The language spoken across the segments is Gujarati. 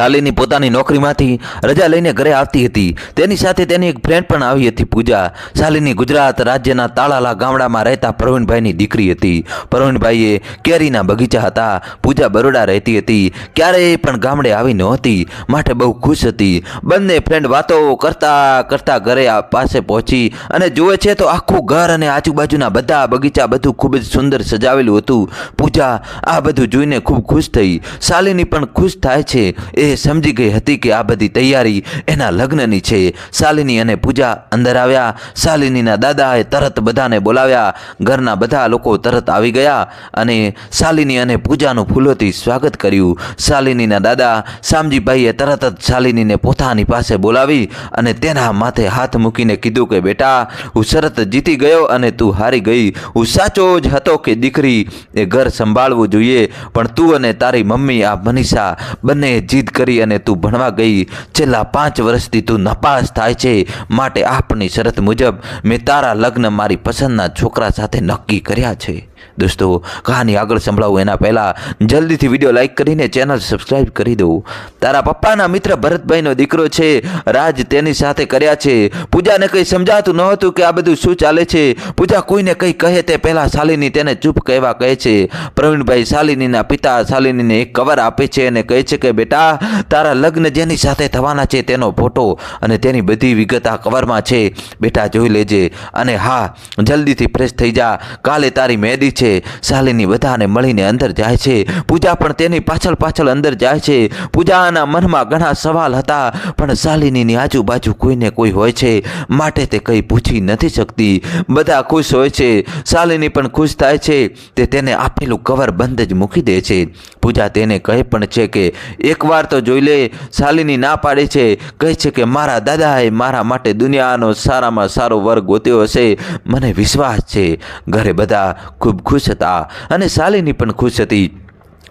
શાલિની પોતાની નોકરીમાંથી રજા લઈને ઘરે આવતી હતી. તેની સાથે તેની એક ફ્રેન્ડ પણ આવી હતી પૂજા. શાલિની ગુજરાત રાજ્યના તાળાલા ગામડામાં રહેતા પ્રવીણભાઈની દીકરી હતી. પ્રવીણભાઈએ કેરીના બગીચા હતા. પૂજા બરોડા રહેતી હતી. ક્યારેય પણ ગામડે આવી નહોતી. માટે બહુ ખુશ હતી. બંને ફ્રેન્ડ વાતો કરતા કરતા ઘરે પાસે પહોંચી અને જુએ છે તો આખું ઘર અને આજુબાજુના બધા બગીચા બધું ખૂબ જ સુંદર સજાવેલું હતું. પૂજા આ બધું જોઈને ખૂબ ખુશ થઈ. શાલિની પણ ખુશ થાય છે. એ સમજી ગઈ હતી કે આ બધી તૈયારી એના લગ્નની છે. શાલિની અને પૂજા અંદર આવ્યા. શાલિનીના દાદાએ તરત બધાને બોલાવ્યા. ઘરના બધા લોકો તરત આવી ગયા અને શાલિની અને પૂજાનું ફૂલોથી સ્વાગત કર્યું. શાલિનીના દાદા શામજીભાઈએ તરત જ શાલિનીને પોતાની પાસે બોલાવી અને તેના માથે હાથ મૂકીને કીધું કે, બેટા, હું શરત જીતી ગયો અને તું હારી ગઈ. હું સાચો જ હતો કે દીકરી એ ઘર સંભાળવું જોઈએ, પણ તું અને તારી મમ્મી આ મનીષા બંને જીદ કરી અને તું ભણવા ગઈ. છેલ્લા પાંચ વર્ષથી તું નપાસ થાય છે. માટે આપની શરત મુજબ મેં તારા લગ્ન મારી પસંદના છોકરા સાથે નક્કી કર્યા છે. દોસ્તો, કહાની આગળ સંભળાવું એના પહેલાં જલ્દીથી વીડિયો લાઇક કરીને ચેનલ સબસ્ક્રાઈબ કરી દઉં. તારા પપ્પાના મિત્ર ભરતભાઈનો દીકરો છે, રાજ તેની સાથે કર્યા છે. પૂજાને કંઈ સમજાતું નહોતું કે આ બધું શું ચાલે છે. પૂજા કોઈને કંઈ કહે તે પહેલાં શાલિની તેને ચૂપ કહેવા કહે છે. પ્રવીણભાઈ શાલિનીના પિતા શાલિનીને એક કવર આપે છે અને કહે છે કે, બેટા, તારા લગ્ન જેની સાથે થવાના છે તેનો ફોટો અને તેની બધી વિગત આ કવરમાં છે. બેટા, જોઈ લેજે. અને હા, જલ્દીથી ફ્રેશ થઈ જા. કાલે તારી મહેંદી છે. શાલિની બધાને મળીને અંદર જાય છે. પૂજા પણ તેની પાછળ પાછળ અંદર જાય છે. પૂજાના મનમાં ઘણા સવાલ હતા, પણ શાલિનીની આજુબાજુ કોઈને કોઈ હોય છે, માટે તે કંઈ પૂછી નથી શકતી. બધા ખુશ હોય છે. શાલિની પણ ખુશ થાય છે. તે તેને આપેલું કવર બંધ જ મૂકી દે છે. પૂજા તેને કહે પણ છે કે, એકવાર તો જોઈ લે શાલિની ના પાડે છે. કહે છે કે, મારા દાદાએ મારા માટે દુનિયાનો સારામાં સારો વર્ગ ગોત્યો હશે. મને વિશ્વાસ છે. ઘરે બધા ખૂબ ખુશ હતા અને શાલિની પણ ખુશ હતી.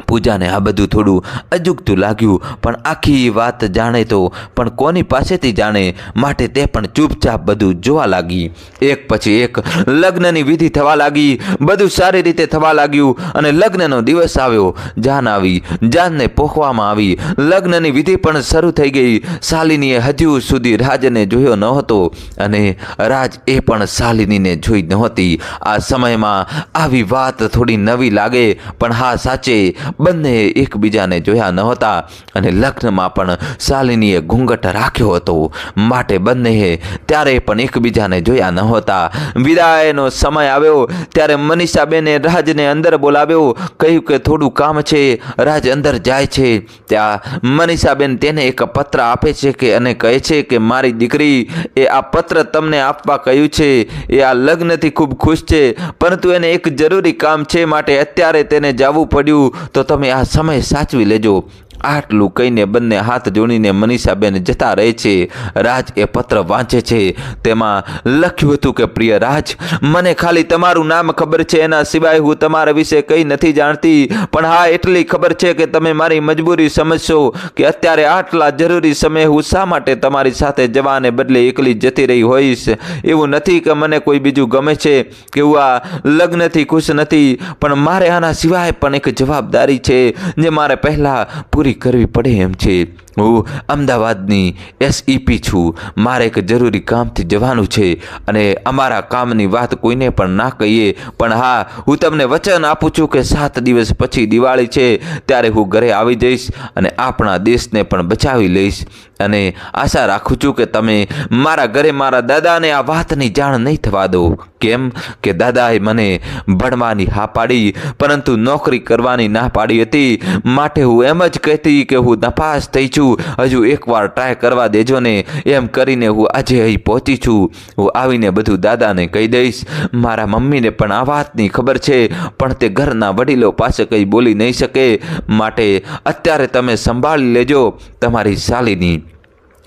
પૂજાને આ બધું થોડું અજુગતું લાગ્યું, પણ આખી વાત જાણે તો, પણ કોની પાસેથી જાણે, માટે તે પણ ચૂપચાપ બધું જોવા લાગી. એક પછી એક લગ્નની વિધિ થવા લાગી, બધું સારી રીતે થવા લાગ્યું, અને લગ્નનો દિવસ આવ્યો. જાન આવી, જાનને પોખવામાં આવી. લગ્નની વિધિ પણ શરૂ થઈ ગઈ. શાલિનીએ હજુ સુધી રાજને જોયો નહોતો અને રાજ એ પણ શાલિનીને જોઈ નહોતી આ સમયમાં આવી વાત થોડી નવી લાગે, પણ હા સાચે બંને એકબીજાને જોયા નહોતા અને લગ્નમાં પણ શાલિનીએ ઘૂંઘટ રાખ્યો હતો. માટે બંનેએ ત્યારે પણ એકબીજાને જોયા નહોતા. વિદાયનો સમય આવ્યો ત્યારે મનીષાબેને રાજને અંદર બોલાવ્યો, કહ્યું કે થોડું કામ છે, રાજ અંદર જાય છે. ત્યાં મનીષાબેન તેને એક પત્ર આપે છે કે અને કહે છે કે મારી દીકરી, એ આ પત્ર તમને આપવા કહ્યું છે. એ આ લગ્નથી ખૂબ ખુશ છે, પરંતુ એને એક જરૂરી કામ છે, માટે અત્યારે તેને જવું પડ્યું. તો તમે આ સમય સાચવી લેજો. આટલું કહીને બંને હાથ જોડીને મનીષાબેન જતા રહે છે. રાજ એ પત્ર વાંચે છે. તેમાં લખ્યું હતું કે, પ્રિય રાજ, મને ખાલી તમારું નામ ખબર છે. એના સિવાય હું તમારા વિશે કંઈ નથી જાણતી. પણ હા, એટલી ખબર છે કે તમે મારી મજબૂરી સમજશો કે અત્યારે આટલા જરૂરી સમયે હું શા માટે તમારી સાથે જવાને બદલે એકલી જતી રહી હોઈશ? એવું નથી કે મને કોઈ બીજું ગમે છે કે હું આ લગ્નથી ખુશ નથી. પણ મારે આના સિવાય પણ એક જવાબદારી છે, જે મારે પહેલાં પૂરી કરવી પડે એમ છે હું અમદાવાદની એસઈપી છું. મારે એક જરૂરી કામથી જવાનું છે અને અમારા કામની વાત કોઈને પણ ના કહીએ. પણ હા, હું તમને વચન આપું છું કે સાત દિવસ પછી દિવાળી છે, ત્યારે હું ઘરે આવી જઈશ અને આપણા દેશને પણ બચાવી લઈશ. અને આશા રાખું છું કે તમે મારા ઘરે મારા દાદાને આ વાતની જાણ નહીં થવા દો. કેમ કે દાદાએ મને ભણવાની હા પાડી, પરંતુ નોકરી કરવાની ના પાડી હતી. માટે હું એમ જ કહેતી કે હું નપાસ થઈ છું. હજુ એકવાર ટ્રાય કરવા દેજો ને. એમ કરીને હું આજે અહીં પહોંચી છું. હું આવીને બધું દાદાને કહી દઈશ. મારા મમ્મીને પણ આ વાતની ખબર છે. પણ તે ઘરના વડીલો પાસે કંઈ બોલી નહીં શકે. માટે અત્યારે તમે સંભાળી લેજો તમારી શાલીની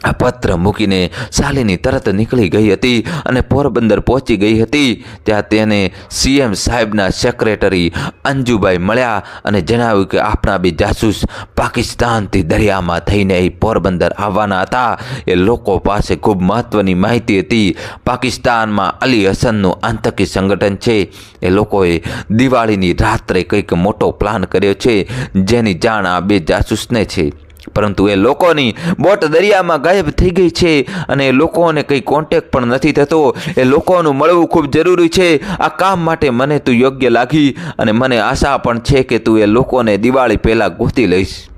આ પત્ર મૂકીને શાલિની તરત નીકળી ગઈ હતી અને પોરબંદર પહોંચી ગઈ હતી. ત્યાં તેને સીએમ સાહેબના સેક્રેટરી અંજુભાઈ મળ્યા અને જણાવ્યું કે આપણા બે જાસૂસ પાકિસ્તાનથી દરિયામાં થઈને અહીં પોરબંદર આવવાના હતા. એ લોકો પાસે ખૂબ મહત્ત્વની માહિતી હતી. પાકિસ્તાનમાં અલી હસનનું આતંકી સંગઠન છે. એ લોકોએ દિવાળીની રાત્રે કંઈક મોટો પ્લાન કર્યો છે. જેની જાણ આ બે જાસૂસને છે. પરંતુ એ લોકોની બોટ દરિયામાં ગાયબ થઈ ગઈ છે અને એ લોકોને કંઈ કોન્ટેક પણ નથી થતો. એ લોકોનું મળવું ખૂબ જરૂરી છે. આ કામ માટે મને તું યોગ્ય લાગી અને મને આશા પણ છે કે તું એ લોકોને દિવાળી પહેલાં ગોતી લઈશ.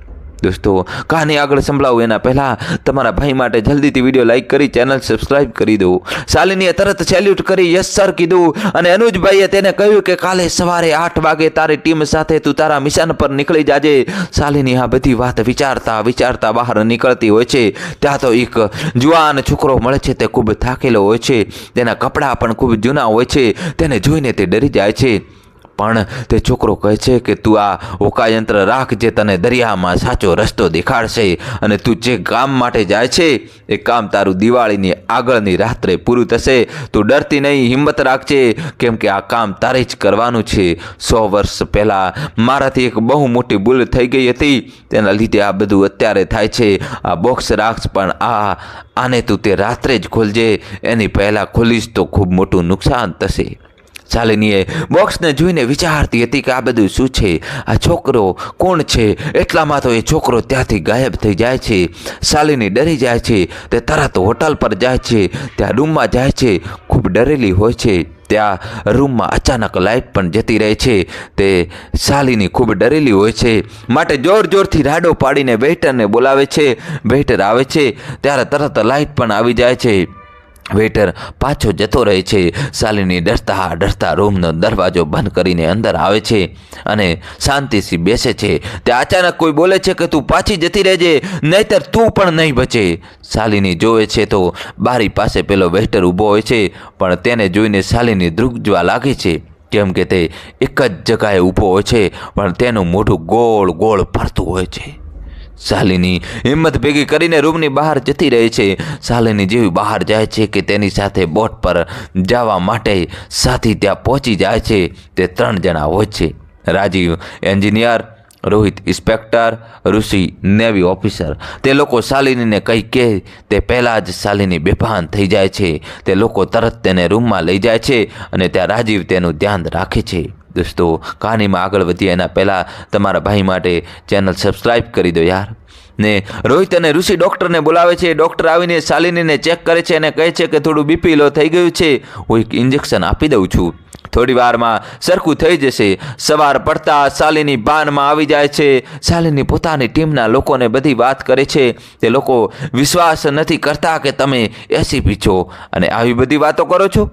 દોસ્તો કહાની આગળ સંભળાવું એના પહેલાં? તમારા ભાઈ માટે જલ્દીથી વીડિયો લાઇક કરી, ચેનલ સબસ્ક્રાઇબ કરી દઉં શાલિનીએ તરત સેલ્યુટ કરી, યસ સર કીધું. અને અનુજભાઈએ તેને કહ્યું કે, કાલે સવારે આઠ વાગે તારી ટીમ સાથે તું તારા મિશન પર નીકળી જાજે. શાલિની આ બધી વાત વિચારતા વિચારતા બહાર નીકળતી હોય છે. ત્યાં તો એક જુવાન છોકરો મળે છે, તે ખૂબ થાકેલો હોય છે. તેના કપડાં પણ ખૂબ જૂના હોય છે. તેને જોઈને તે ડરી જાય છે. પણ તે છોકરો કહે છે કે તું આ હોકાયંત્ર રાખ જે તને દરિયામાં સાચો રસ્તો દેખાડશે. અને તું જે કામ માટે જાય છે, એ કામ તારું દિવાળીની આગળની રાત્રે પૂરું થશે. તું ડરતી નહીં, હિંમત રાખજે, કેમ કે આ કામ તારે જ કરવાનું છે. સો વર્ષ પહેલાં મારાથી એક બહુ મોટી ભૂલ થઈ ગઈ હતી. તેના લીધે આ બધું અત્યારે થાય છે. આ બોક્સ રાખ પણ આ, આને તું તે રાત્રે જ ખોલજે. એની પહેલાં ખોલીશ તો ખૂબ મોટું નુકસાન થશે. શાલિનીએ બોક્સને જોઈને વિચારતી હતી કે આ બધું શું છે? આ છોકરો કોણ છે? એટલામાં તો એ છોકરો ત્યાંથી ગાયબ થઈ જાય છે, શાલિની ડરી જાય છે, તે તરત હોટલ પર જાય છે, ત્યાં રૂમમાં જાય છે, ખૂબ ડરેલી હોય છે, ત્યાં રૂમમાં અચાનક લાઇટ પણ જતી રહે છે, તે શાલિની ખૂબ ડરેલી હોય છે, માટે જોર જોરથી રાડો પાડીને વેઇટરને બોલાવે છે, વેઇટર આવે છે, ત્યારે તરત લાઇટ પણ આવી જાય છે. વેઇટર પાછો જતો રહે છે. શાલિની ડરતા ડરતા રૂમનો દરવાજો બંધ કરીને અંદર આવે છે અને શાંતિથી બેસે છે. તે અચાનક કોઈ બોલે છે કે તું પાછી જતી રહેજે, નહીતર તું પણ નહીં બચે. શાલિની જોવે છે તો બારી પાસે પેલો વેઇટર ઊભો હોય છે, પણ તેને જોઈને શાલિની ધ્રુજવા લાગે છે. કેમ કે તે એક જ જગાએ ઊભો હોય છે, પણ તેનું મોઢું ગોળ ગોળ ફરતું હોય છે. શાલિની હિંમત ભેગી કરીને રૂમની બહાર જતી રહે છે. શાલિની જેવી બહાર જાય છે કે તેની સાથે બોટ પર જવા માટે સાથી ત્યાં પહોંચી જાય છે. તે ત્રણ જણા હોય છે. Rajiv, engineer, Rohit, inspector, Rishi, navy officer. તે લોકો શાલિનીને કંઈ કહે, તે પહેલાં જ શાલિની બેભાન થઈ જાય છે. તે લોકો તરત તેને રૂમમાં લઈ જાય છે અને ત્યાં રાજીવ તેનું ધ્યાન રાખે છે. દોસ્તો, કહાનીમાં આગળ વધીએ એના પહેલાં તમારા ભાઈ માટે ચેનલ સબસ્ક્રાઈબ કરી દો યાર. ને રોહિત અને ઋષિ ડૉક્ટરને બોલાવે છે. ડૉક્ટર આવીને શાલિનીને ચેક કરે છે અને કહે છે કે થોડું બીપી લો, થઈ ગયું છે. હું એક ઇન્જેક્શન આપી દઉં છું. થોડી વારમાં સરખું થઈ જશે. સવાર પડતા શાલિની બાનમાં આવી જાય છે. શાલિની પોતાની ટીમના લોકોને બધી વાત કરે છે. તે લોકો વિશ્વાસ નથી કરતા કે તમે એસીપી છો. અને આવી બધી વાતો કરો છો?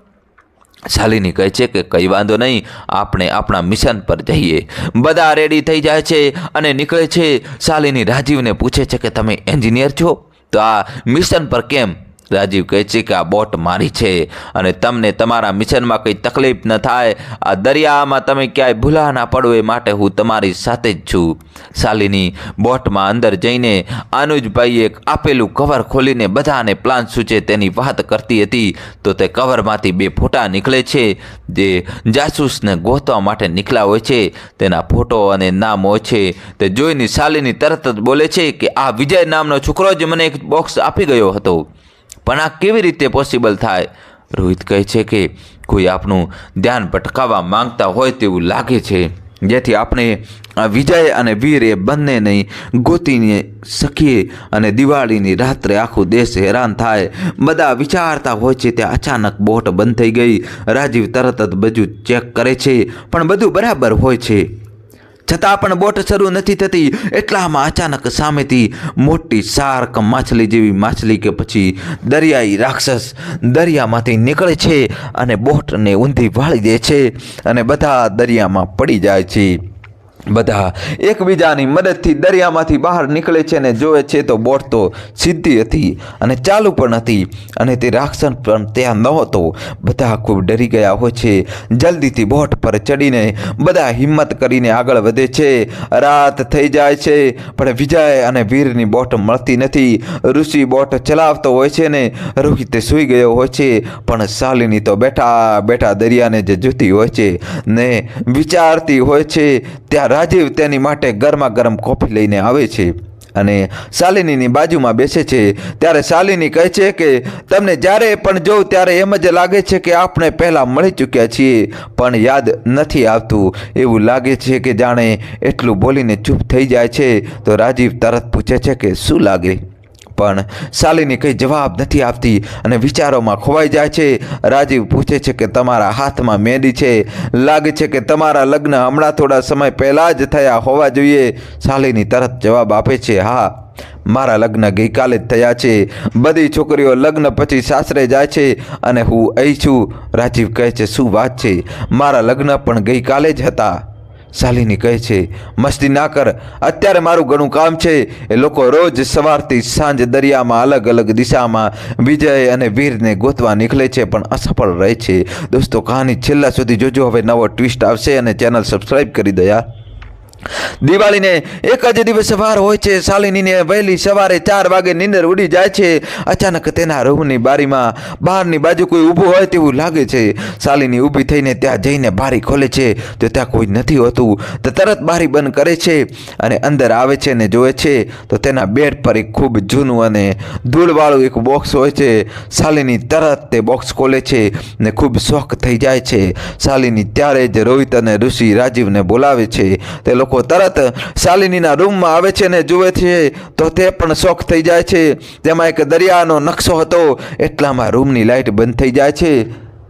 શાલિની કહે છે કે કંઈ વાંધો નહીં, આપણે આપણા મિશન પર જઈએ. બધા રેડી થઈ જાય છે અને નીકળે છે. શાલિની રાજીવને પૂછે છે કે તમે એન્જિનિયર છો? તો આ મિશન પર કેમ રાજીવ કહે છે કે આ બોટ મારી છે અને તમને તમારા મિશનમાં કંઈ તકલીફ ન થાય. આ દરિયામાં તમે ક્યાંય ભૂલા ના પડો એ માટે હું તમારી સાથે જ છું. શાલિની બોટમાં અંદર જઈને અનુજભાઈએ આપેલું કવર ખોલીને બધાને પ્લાન સૂચે તેની વાત કરતી હતી. તો તે કવરમાંથી બે ફોટા નીકળે છે. જે જાસૂસને ગોતવા માટે નીકળ્યા હોય છે. તેના ફોટો અને નામ હોય છે. તે જોઈને શાલિની તરત જ બોલે છે કે આ વિજય નામનો છોકરો જ મને એક બોક્સ આપી ગયો હતો. પણ આ કેવી રીતે પોસિબલ થાય? રોહિત કહે છે કે, કોઈ આપણું ધ્યાન ભટકાવવા માંગતા હોય તેવું લાગે છે, જેથી આપણે વિજય અને વીર એ બંનેને ગોતીને શકીએ અને દિવાળીની રાત્રે આખું દેશ હેરાન થાય. બધા વિચારતા હોય છે ત્યાં અચાનક બોટ બંધ થઈ ગઈ. રાજીવ તરત જ બધું ચેક કરે છે, પણ બધું બરાબર હોય છે. છતાં પણ બોટ શરૂ નથી થતી. એટલામાં અચાનક સામેથી મોટી શાર્ક માછલી જેવી માછલી કે પછી દરિયાઈ રાક્ષસ દરિયામાંથી નીકળે છે અને બોટને ઊંધી વાળી દે છે અને બધા દરિયામાં પડી જાય છે. બધા એકબીજાની મદદથી દરિયામાંથી બહાર નીકળે છે અને જોવે છે તો બોટ તો સીધી હતી અને ચાલુ પણ હતી અને તે રાક્ષસ પણ ત્યાં નહોતો. બધા ખૂબ ડરી ગયા હોય છે. જલ્દીથી બોટ પર ચડીને બધા હિંમત કરીને આગળ વધે છે. રાત થઈ જાય છે, પણ વિજય અને વીરની બોટ મળતી નથી. ઋષિ બોટ ચલાવતો હોય છે ને, રોહિત સૂઈ ગયો હોય છે, પણ શાલિની તો બેઠા બેઠા દરિયાને જ જોતી હોય છે ને વિચારતી હોય છે ત્યાં રાજીવ તેની માટે ગરમા ગરમ કોફી લઈને આવે છે અને શાલિનીની બાજુમાં બેસે છે. ત્યારે શાલિની કહે છે કે, તમને જ્યારે પણ જોઉં ત્યારે એમ જ લાગે છે કે આપણે પહેલાં મળી ચૂક્યા છીએ, પણ યાદ નથી આવતું. એવું લાગે છે કે જાણે એટલું બોલીને ચૂપ થઈ જાય છે. તો રાજીવ તરત પૂછે છે કે, શું લાગે? પણ શાલિની કંઈ જવાબ નથી આપતી અને વિચારોમાં ખોવાઈ જાય છે. રાજીવ પૂછે છે કે તમારા હાથમાં મેદી છે. લાગે છે કે તમારા લગ્ન હમણાં થોડા સમય પહેલાં જ થયા હોવા જોઈએ. શાલિની તરત જવાબ આપે છે, હા, મારા લગ્ન ગઈકાલે જ થયા છે. બધી છોકરીઓ લગ્ન પછી સાસરે જાય છે અને હું અહીં છું. રાજીવ કહે છે, શું વાત છે? મારા લગ્ન પણ ગઈકાલે જ હતા. શાલિની કહે છે, મસ્તી ના કર. અત્યારે મારું ઘણું કામ છે. એ લોકો રોજ સવારથી સાંજ દરિયામાં અલગ અલગ દિશામાં વિજય અને વીરને ગોતવા નીકળે છે, પણ અસફળ રહે છે. દોસ્તો, કહાની છેલ્લા સુધી જોજો. હવે નવો ટ્વિસ્ટ આવશે અને ચેનલ સબસ્ક્રાઈબ કરી દો યાર દિવાળીને એક જ દિવસ વાર હોય છે. શાલિનીને વહેલી સવારે ચાર વાગે નીંદર ઉડી જાય છે. અચાનક તેના રૂમની બારીમાં બહારની બાજુ કોઈ ઊભું હોય તેવું લાગે છે. શાલિની ઊભી થઈને ત્યાં જઈને બારી ખોલે છે. તો ત્યાં કોઈ નથી હોતું. તો તરત બારી બંધ કરે છે અને અંદર આવે છે ને જોવે છે. તો તેના બેડ પર એક ખૂબ જૂનું અને ધૂળવાળું એક બોક્સ હોય છે. શાલિની તરત તે બોક્સ ખોલે છે ને ખૂબ શોખ થઈ જાય છે. શાલિની ત્યારે જ રોહિત અને ઋષિ રાજીવને બોલાવે છે. તે લોકો તરત શાલિનીના રૂમમાં આવે છે ને જુએ છે, તો તે પણ શોખ થઈ જાય છે. તેમાં એક દરિયાનો નકશો હતો. એટલામાં રૂમની લાઇટ બંધ થઈ જાય છે.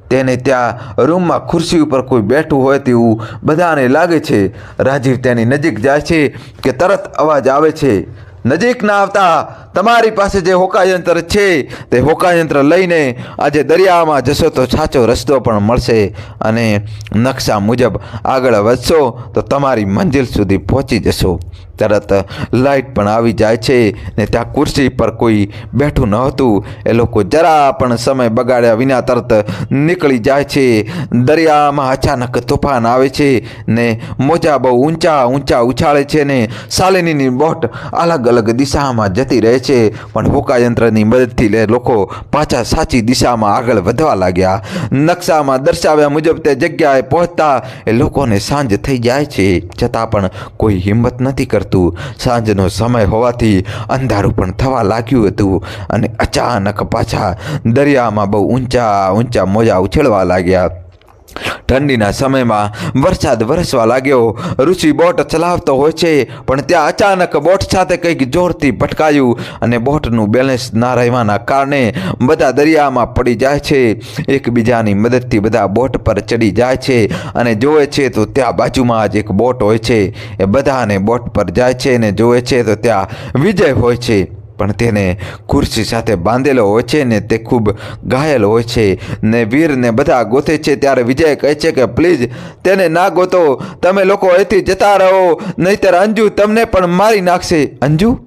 તેને ત્યાં રૂમમાં ખુરશી ઉપર કોઈ બેઠું હોય તેવું બધાને લાગે છે. રાજીવ તેની નજીક જાય છે કે તરત અવાજ આવે છે. નજીક ના આવતા તમારી પાસે જે હોકાયંત્ર છે, તે હોકાયંત્ર લઈને આજે દરિયામાં જશો તો સાચો રસ્તો પણ મળશે અને નકશા મુજબ આગળ વધશો તો તમારી મંજિલ સુધી પહોંચી જશો. તરત લાઇટ પણ આવી જાય છે ને ત્યાં ખુરશી પર કોઈ બેઠું ન હતું. એ લોકો જરા પણ સમય બગાડ્યા વિના તરત નીકળી જાય છે. દરિયામાં અચાનક તોફાન આવે છે ને મોજા બહુ ઊંચા ઊંચા ઉછાળે છે ને શાલિનીની બોટ અલગ અલગ દિશામાં જતી રહે છે. પણ હોકાયંત્રની મદદથી લે લોકો પાછા સાચી દિશામાં આગળ વધવા લાગ્યા. નકશામાં દર્શાવ્યા મુજબ તે જગ્યાએ પહોંચતા એ લોકોને સાંજ થઈ જાય છે. છતાં પણ કોઈ હિંમત નથી કરતું. સાંજનો સમય હોવાથી અંધારું પણ થવા લાગ્યું હતું અને અચાનક પાછા દરિયામાં બહુ ઊંચા ઊંચા મોજા ઉછળવા લાગ્યા. ઠંડીના સમયમાં વરસાદ વરસવા લાગ્યો. ઋષિ બોટ ચલાવતો હોય છે, પણ ત્યાં અચાનક બોટ સાથે કંઈક જોરથી ભટકાયું અને બોટનું બેલેન્સ ના રહેવાના કારણે બધા દરિયામાં પડી જાય છે. એકબીજાની મદદથી બધા બોટ પર ચડી જાય છે અને જોવે છે તો ત્યાં બાજુમાં જ એક બોટ હોય છે. એ બધાને બોટ પર જાય છે અને જોવે છે તો ત્યાં વિજય હોય છે. પણ તેને ખુરશી સાથે બાંધેલો હોય છે ને તે ખૂબ ઘાયલ હોય છે ને વીરને બધા ગોતે છે ત્યારે વિજય કહે છે કે, પ્લીઝ, તેને ના ગોતો. તમે લોકો અહીંથી જતા રહો. નહીતર અંજુ તમને પણ મારી નાખશે. અંજુ?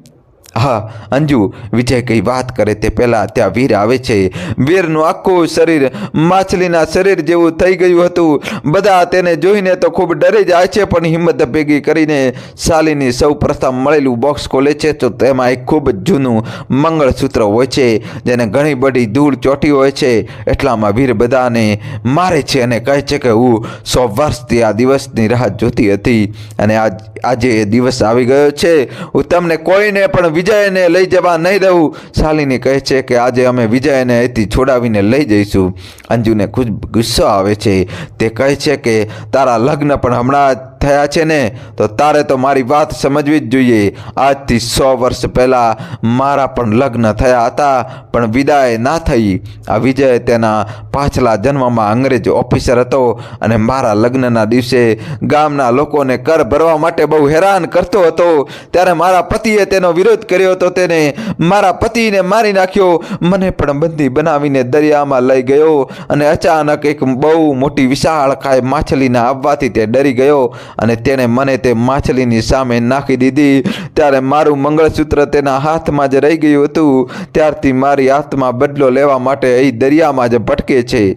હા, અંજુ, વિજય કઈ વાત કરે તે પહેલાં ત્યાં વીર આવે છે. વીરનું આખું શરીર માછલીના શરીર જેવું થઈ ગયું હતું. બધા તેને જોઈને તો ખૂબ ડરી જાય છે, પણ હિંમત ભેગી કરીને શાલીની સૌ પ્રથમ મળેલું બોક્સ ખોલે છે, તો તેમાં એક ખૂબ જ જૂનું મંગળસૂત્ર હોય છે, જેને ઘણી બધી ધૂળ ચોટી હોય છે. એટલામાં વીર બધાને મારે છે અને કહે છે કે હું સો વર્ષથી આ દિવસની રાહ જોતી હતી અને આજ આજે એ દિવસ આવી ગયો છે. હું તમને કોઈને પણ વિજયને લઈ જવા નહીં દઉં. શાલિની કહે છે કે આજે અમે વિજયને અહીંથી છોડાવીને લઈ જઈશું. અંજુને ખૂબ ગુસ્સો આવે છે. તે કહે છે કે તારા લગ્ન પણ હમણાં થયા છે ને, તો તારે તો મારી વાત સમજવી જ જોઈએ. આજથી સો વર્ષ પહેલાં મારા પણ લગ્ન થયા હતા, પણ વિદાય ના થઈ. આ વિજય તેના પાછલા જન્મમાં અંગ્રેજ ઓફિસર હતો અને મારા લગ્નના દિવસે ગામના લોકોને કર ભરવા માટે બહુ હેરાન કરતો હતો. ત્યારે મારા પતિએ તેનો વિરોધ કર્યો હતો તેને મારા પતિને મારી નાખ્યો. મને પણ બંદી બનાવીને દરિયામાં લઈ ગયો અને અચાનક એક બહુ મોટી વિશાળ ખાય માછલીના આવવાથી તે ડરી ગયો. અને તેણે મને તે માછલીની સામે નાખી દીધી. ત્યારે મારું મંગળસૂત્ર તેના હાથમાં જ રહી ગયું હતું. ત્યારથી મારી આત્મા બદલો લેવા માટે અહીં દરિયામાં જ ભટકે છે.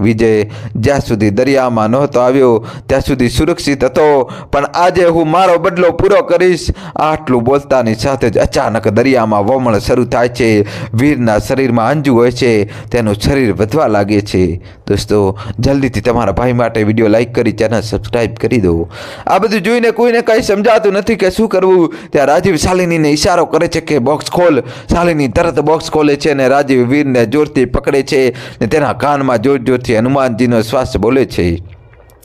વિજય જ્યાં સુધી દરિયામાં નહોતો આવ્યો, ત્યાં સુધી સુરક્ષિત હતો. પણ આજે હું મારો બદલો પૂરો કરીશ. આટલું બોલતાની સાથે જ અચાનક દરિયામાં વમણ શરૂ થાય છે. વીરના શરીરમાં અંજુ હોય છે. તેનું શરીર વધવા લાગે છે. દોસ્તો, જલ્દીથી તમારા ભાઈ માટે વીડિયો લાઈક કરી, ચેનલ સબસ્ક્રાઈબ કરી દો. આ બધું જોઈને કોઈને કંઈ સમજાતું નથી કે શું કરવું. ત્યાં રાજીવ શાલિનીને ઈશારો કરે છે કે બોક્સ ખોલ. શાલિની તરત બોક્સ ખોલે છે અને રાજીવ વીરને જોરથી પકડે છે ને તેના કાનમાં જોર જોરથી હનુમાનજીનો શ્વાસ બોલે છે.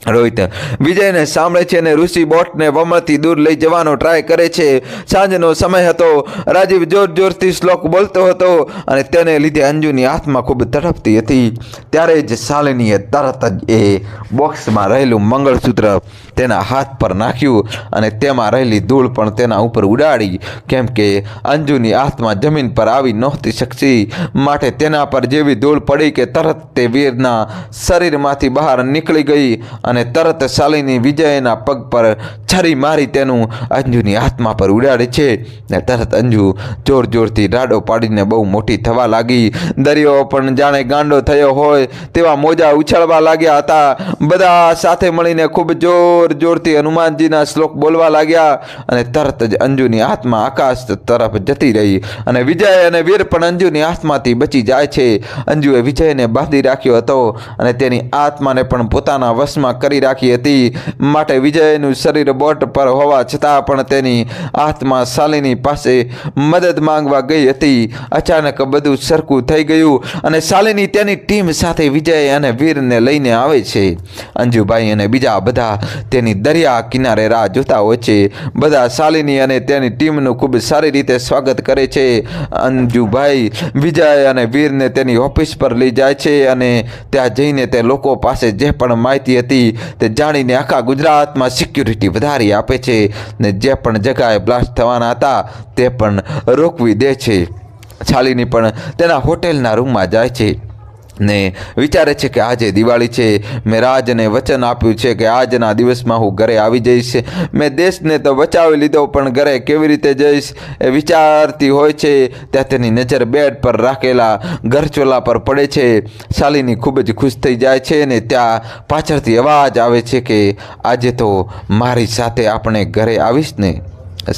રોહિત વિજયને સાંભળે છે અને ઋષિ બોટને વમળથી દૂર લઈ જવાનો ટ્રાય કરે છે. સાંજનો સમય હતો. રાજીવ જોર જોરથી શ્લોક બોલતો હતો અને તેને લીધે અંજુની આત્મા ખૂબ તડપતી હતી. ત્યારે જ શાલિનીએ તરત જ એ બોક્સમાં રહેલું મંગળસૂત્ર તેના હાથ પર નાખ્યું અને તેમાં રહેલી ધૂળ પણ તેના ઉપર ઉડાડી. કેમ કે અંજુની આત્મા જમીન પર આવી નહોતી શકતી. માટે તેના પર જેવી ધૂળ પડી કે તરત તે વીરના શરીરમાંથી બહાર નીકળી ગઈ અને તરત શાલિની વિજયના પગ પર છરી મારી તેનું અંજુની આત્મા પર ઉડાડે છે. ને તરત અંજુ જોર જોરથી રાડો પાડીને બહુ મોટી થવા લાગી. દરિયો પણ જાણે ગાંડો થયો હોય તેવા મોજા ઉછળવા લાગ્યા હતા. બધા સાથે મળીને ખૂબ જોર જોરથી હનુમાનજીના શ્લોક બોલવા લાગ્યા અને તરત જ અંજુની આત્મા આકાશ તરફ જતી રહી અને વિજય અને વીર પણ અંજુની આત્માથી બચી જાય છે. અંજુએ વિજયને બાંધી રાખ્યો હતો અને તેની આત્માને પણ પોતાના વશમાં કરી રાખી હતી. માટે વિજયનું શરીર બોટ પર હોવા છતાં પણ તેની આત્મા શાલિની પાસે મદદ માંગવા ગઈ હતી. અચાનક બધું સરખું થઈ ગયું અને શાલિની તેની ટીમ સાથે વિજય અને વીરને લઈને આવે છે. અંજુભાઈ અને બીજા બધા તેની દરિયા કિનારે રાહ જોતા હોય છે. બધા શાલિની અને તેની ટીમનું ખૂબ સારી રીતે સ્વાગત કરે છે. અંજુભાઈ વિજય અને વીરને તેની ઓફિસ પર લઈ જાય છે અને ત્યાં જઈને તે લોકો પાસે જે પણ માહિતી હતી તે જાણીને આખા ગુજરાતમાં સિક્યુરિટી વધારી આપે છે ને જે પણ જગાએ બ્લાસ્ટ થવાના હતા તે પણ રોકવી દે છે. છાલીની પણ તેના હોટેલના રૂમમાં જાય છે. ને વિચારે છે કે આજે દિવાળી છે. મેં રાજને વચન આપ્યું છે કે આજના દિવસમાં હું ઘરે આવી જઈશ. મેં દેશને તો બચાવી લીધો પણ ઘરે કેવી રીતે જઈશ? એ વિચારતી હોય છે. ત્યાં તેની નજર બેડ પર રાખેલા ઘરચોલા પર પડે છે. શાલિની ખૂબ જ ખુશ થઈ જાય છે ને ત્યાં પાછળથી અવાજ આવે છે કે આજે તો મારી સાથે આપણે ઘરે આવીશ ને?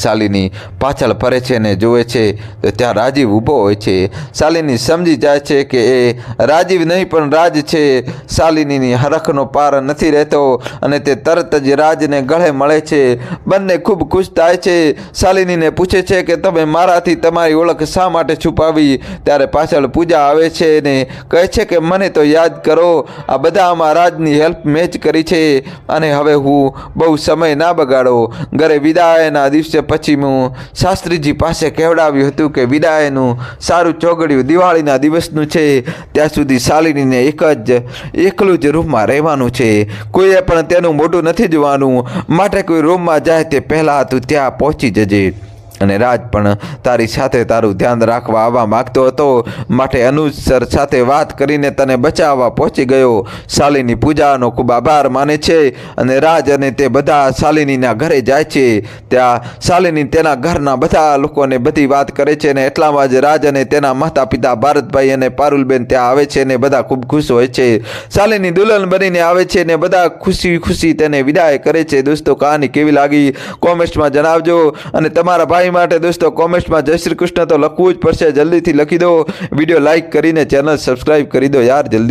શાલિની પાછળ ફરે છે ને જુએ છે, તો ત્યાં રાજીવ ઊભો હોય છે. શાલિની સમજી જાય છે કે એ રાજીવ નહીં, પણ રાજ છે. શાલિનીની હરખનો પાર નથી રહેતો અને તે તરત જ રાજને ગળે મળે છે. બંને ખૂબ ખુશ થાય છે. શાલિનીને પૂછે છે કે તમે મારાથી તમારી ઓળખ શા માટે છુપાવી? ત્યારે પાછળ પૂજા આવે છે ને કહે છે કે મને તો યાદ કરો, આ બધા આમાં રાજની હેલ્પ મેચ કરી છે. અને હવે હું બહુ સમય ના બગાડો. ઘરે વિદાયના દિવસે પછી હું શાસ્ત્રીજી પાસે કહેવડાવ્યું હતું કે વિદાયનું સારું ચોગડિયું દિવાળીના દિવસનું છે, ત્યાં સુધી શાલિનીને એક જ, એકલું જ રૂમમાં રહેવાનું છે. કોઈએ પણ તેનું મોઢું નથી જોવાનું. માટે કોઈ રૂમમાં જાય તે પહેલાં તું ત્યાં પહોંચી જજે. અને રાજ પણ તારી સાથે તારું ધ્યાન રાખવા આવવા માગતો હતો. માટે અનુજ સર સાથે વાત કરીને તને બચાવવા પહોંચી ગયો. શાલિની પૂજાનો ખૂબ આભાર માને છે અને રાજ અને તે બધા શાલિનીના ઘરે જાય છે. ત્યાં શાલિની તેના ઘરના બધા લોકોને બધી વાત કરે છે અને એટલામાં જ રાજ અને તેના માતા પિતા ભારતભાઈ અને પારુલબેન ત્યાં આવે છે અને બધા ખૂબ ખુશ હોય છે. શાલિની દુલ્હન બનીને આવે છે ને બધા ખુશી ખુશી તેને વિદાય કરે છે. દોસ્તો, કહાની કેવી લાગી? કોમેન્ટ્સમાં જણાવજો અને તમારા ભાઈ માટે દોસ્તો? કોમેન્ટ્સમાં જય શ્રી કૃષ્ણ તો લખવું જ પડશે. જલ્દીથી લખી દો. વીડિયો લાઇક કરીને ચેનલ સબસ્ક્રાઈબ કરી દો યાર, જલ્દી.